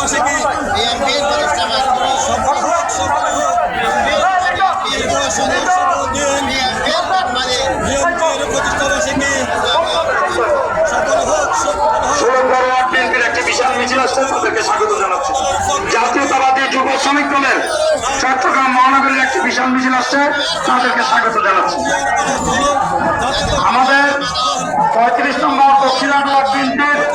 বিএনপির প্রতিষ্ঠাবাদ স্বাগত জানাচ্ছি জাতীয়তাবাদী যুব শ্রমিক বিশাল মিছিল আসছে, তাদেরকে স্বাগত আমাদের পঁয়ত্রিশ নম্বর দক্ষিণ আট বিএনপির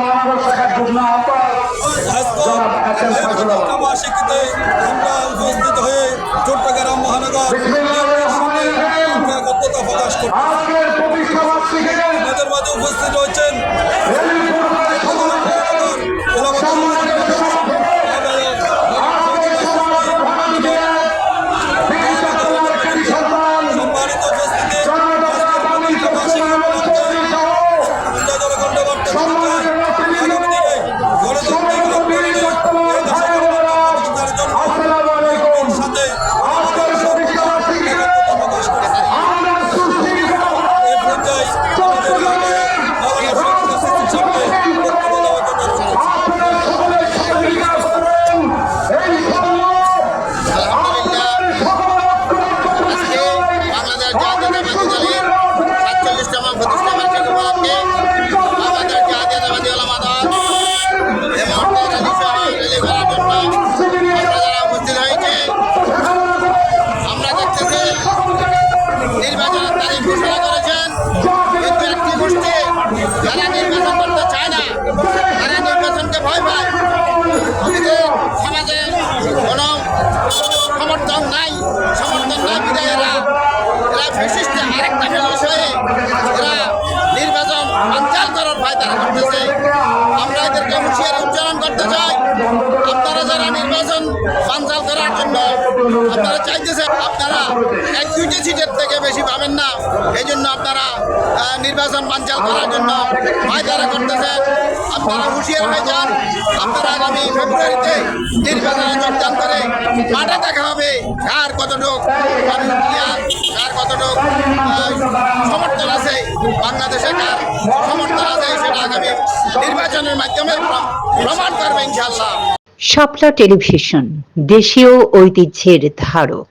মানবতা কার্যক্রম আমরা উপস্থিত হয়ে চট্টগ্রাম মহানগর প্রকাশ করছি। আমাদের মাঝে উপস্থিত হয়েছেন আপনারা চাইতেছেন আপনারা এক দুইটা সিটের থেকে বেশি পাবেন না। এই জন্য আপনারা নির্বাচন বাঞ্চাল করার জন্য ভাইচারা করতেছেন। আপনারা হুঁশিয়ার হয়ে যান। আপনারা আগামী ফেব্রুয়ারিতে নির্বাচনে যোগদান করে মাঠে দেখা হবে কার কতটুক মানে কার কতটুক সমর্থন আছে, বাংলাদেশে কার সমর্থন আছে সেটা আগামী নির্বাচনের মাধ্যমে প্রমাণ করবে ইনশাল্লাহ শাপলা টেলিভিশন দেশীয় ঐতিহ্যের ধারক।